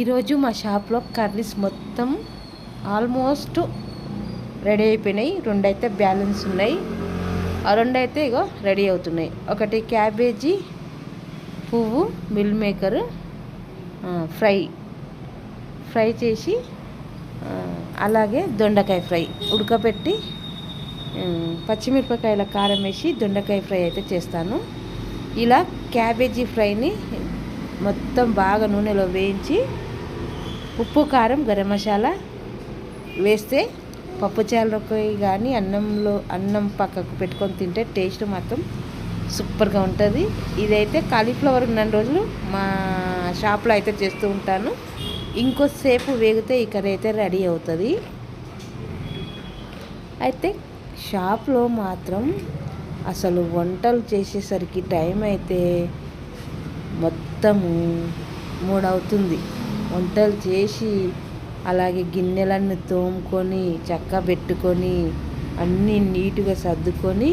ఈరోజు మా షాప్లో కర్రీస్ మొత్తం ఆల్మోస్ట్ రెడీ అయిపోయినాయి. రెండైతే బ్యాలెన్స్ ఉన్నాయి. ఆ రెండైతే ఇగో రెడీ అవుతున్నాయి. ఒకటి క్యాబేజీ పువ్వు మిల్ మేకర్ ఫ్రై. ఫ్రై చేసి అలాగే దొండకాయ ఫ్రై ఉడకబెట్టి పచ్చిమిరపకాయల కారం వేసి దొండకాయ ఫ్రై అయితే చేస్తాను. ఇలా క్యాబేజీ ఫ్రైని మొత్తం బాగా నూనెలో వేయించి ఉప్పు కారం గరం మసాలా వేస్తే పప్పుచారులకి కానీ అన్నంలో అన్నం పక్కకు పెట్టుకొని తింటే టేస్ట్ మాత్రం సూపర్గా ఉంటుంది. ఇదైతే కాలీఫ్లవర్ ఉన్న రోజులు మా షాప్లో అయితే చేస్తూ ఉంటాను. ఇంకోసేపు వేగితే ఈ కర్రీ అయితే రెడీ అవుతుంది. అయితే షాప్లో మాత్రం అసలు వంటలు చేసేసరికి టైం అయితే మొత్తము మూడు అవుతుంది వంటలు చేసి అలాగే గిన్నెలన్నీ తోముకొని చక్క పెట్టుకొని అన్నీ నీట్గా సర్దుకొని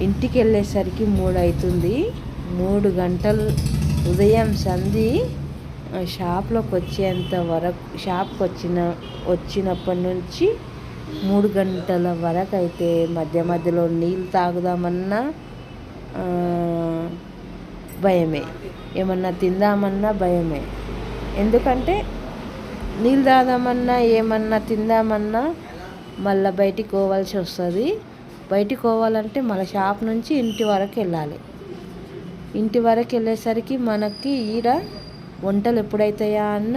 ఇంటికి వెళ్ళేసరికి మూడు అవుతుంది మూడు గంటలు ఉదయం సంధి షాప్లోకి వచ్చేంత వరకు షాప్కి వచ్చిన వచ్చినప్పటి నుంచి మూడు గంటల వరకు అయితే మధ్య మధ్యలో నీళ్ళు తాగుదామన్నా భయమే. ఏమన్నా తిందామన్నా భయమే. ఎందుకంటే నీళ్ళు తాగామన్నా ఏమన్నా తిందామన్నా మళ్ళీ బయటికి పోవాల్సి వస్తుంది. బయటికి పోవాలంటే మన షాప్ నుంచి ఇంటి వరకు వెళ్ళాలి. ఇంటి వరకు వెళ్ళేసరికి మనకి ఈడ వంటలు ఎప్పుడైతాయా అన్న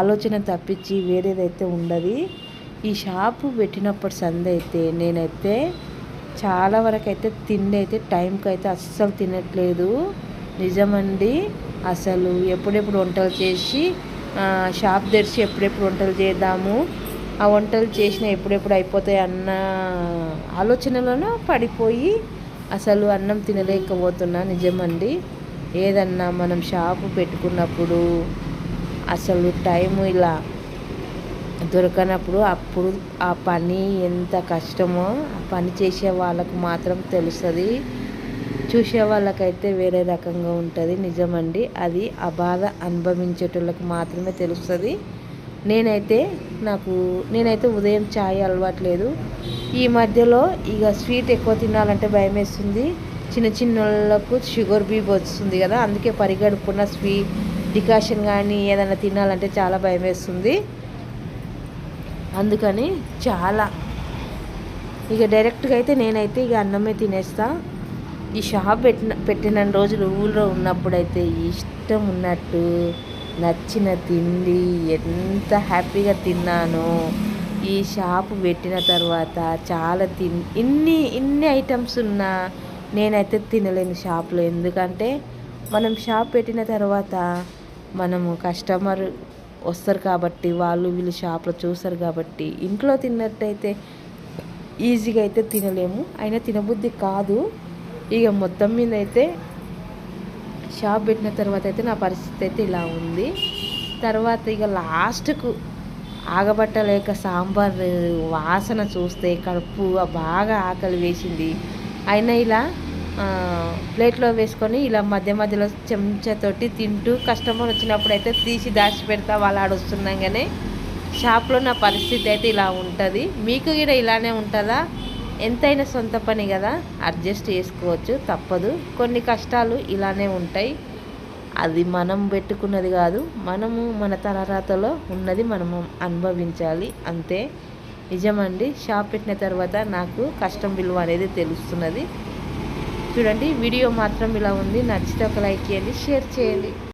ఆలోచన తప్పించి వేరేదైతే ఉండదు. ఈ షాపు పెట్టినప్పుడు సంద అయితే నేనైతే చాలా వరకు అయితే తిండి అయితే టైంకి అయితే అస్సలు తినట్లేదు. నిజమండి. అసలు ఎప్పుడెప్పుడు వంటలు చేసి షాప్ తెరిచి ఎప్పుడెప్పుడు వంటలు చేద్దాము ఆ వంటలు చేసిన ఎప్పుడెప్పుడు అయిపోతాయి అన్న ఆలోచనలోనూ పడిపోయి అసలు అన్నం తినలేకపోతున్నా నిజమండి. ఏదన్నా మనం షాపు పెట్టుకున్నప్పుడు అసలు టైం ఇలా దొరకనప్పుడు అప్పుడు ఆ పని ఎంత కష్టమో ఆ పని చేసే వాళ్ళకు మాత్రం తెలుస్తుంది. చూసే వాళ్ళకైతే వేరే రకంగా ఉంటుంది నిజమండి. అది ఆ బాధ అనుభవించేటోళ్ళకి మాత్రమే తెలుస్తుంది. నేనైతే నాకు నేనైతే ఉదయం ఛాయ్ అలవాట్లేదు. ఈ మధ్యలో ఇక స్వీట్ ఎక్కువ తినాలంటే భయం వేస్తుంది చిన్న చిన్న వాళ్ళకు షుగర్ బీప్ వస్తుంది కదా అందుకే పరిగడుపున్న స్వీట్ డికాషన్ కానీ ఏదైనా తినాలంటే చాలా భయం వేస్తుంది అందుకని చాలా. ఇక డైరెక్ట్గా అయితే నేనైతే ఇక అన్నమే తినేస్తాను ఈ షాప్ పెట్టిన పెట్టిన రోజులు ఊళ్ళో ఉన్నప్పుడైతే ఇష్టం ఉన్నట్టు నచ్చిన తిండి ఎంత హ్యాపీగా తిన్నానో. ఈ షాప్ పెట్టిన తర్వాత చాలా తిన్ ఇన్ని ఇన్ని ఐటమ్స్ ఉన్నా నేనైతే తినలేను షాప్లో. ఎందుకంటే మనం షాప్ పెట్టిన తర్వాత మనము కస్టమర్ వస్తారు కాబట్టి వాళ్ళు వీళ్ళు షాప్లో చూస్తారు కాబట్టి ఇంట్లో తిన్నట్టయితే ఈజీగా అయితే తినలేము. అయినా తినబుద్ధి కాదు. ఇక మొత్తం మీద అయితే షాప్ పెట్టిన తర్వాత అయితే నా పరిస్థితి అయితే ఇలా ఉంది. తర్వాత ఇక లాస్ట్కు ఆగబట్టలేక సాంబార్ వాసన చూస్తే కడుపు బాగా ఆకలి వేసింది. అయినా ఇలా ప్లేట్లో వేసుకొని ఇలా మధ్య మధ్యలో చెంచాతోటి తింటూ కస్టమర్ వచ్చినప్పుడు అయితే తీసి దాచి పెడతా వాళ్ళు ఆడొస్తున్నాగానే షాప్లో నా పరిస్థితి అయితే ఇలా ఉంటుంది. మీకు కూడా ఇలానే ఉంటుందా? ఎంతైనా సొంత పని కదా అడ్జస్ట్ చేసుకోవచ్చు తప్పదు. కొన్ని కష్టాలు ఇలానే ఉంటాయి. అది మనం పెట్టుకున్నది కాదు మనము మన తలరాతలో ఉన్నది మనము అనుభవించాలి. అంతే. నిజమండి. షాప్ పెట్టిన తర్వాత నాకు కష్టం విలువ అనేది తెలుస్తున్నది. చూడండి వీడియో మాత్రం ఇలా ఉంది. నచ్చితే ఒక లైక్ చేయండి షేర్ చేయండి.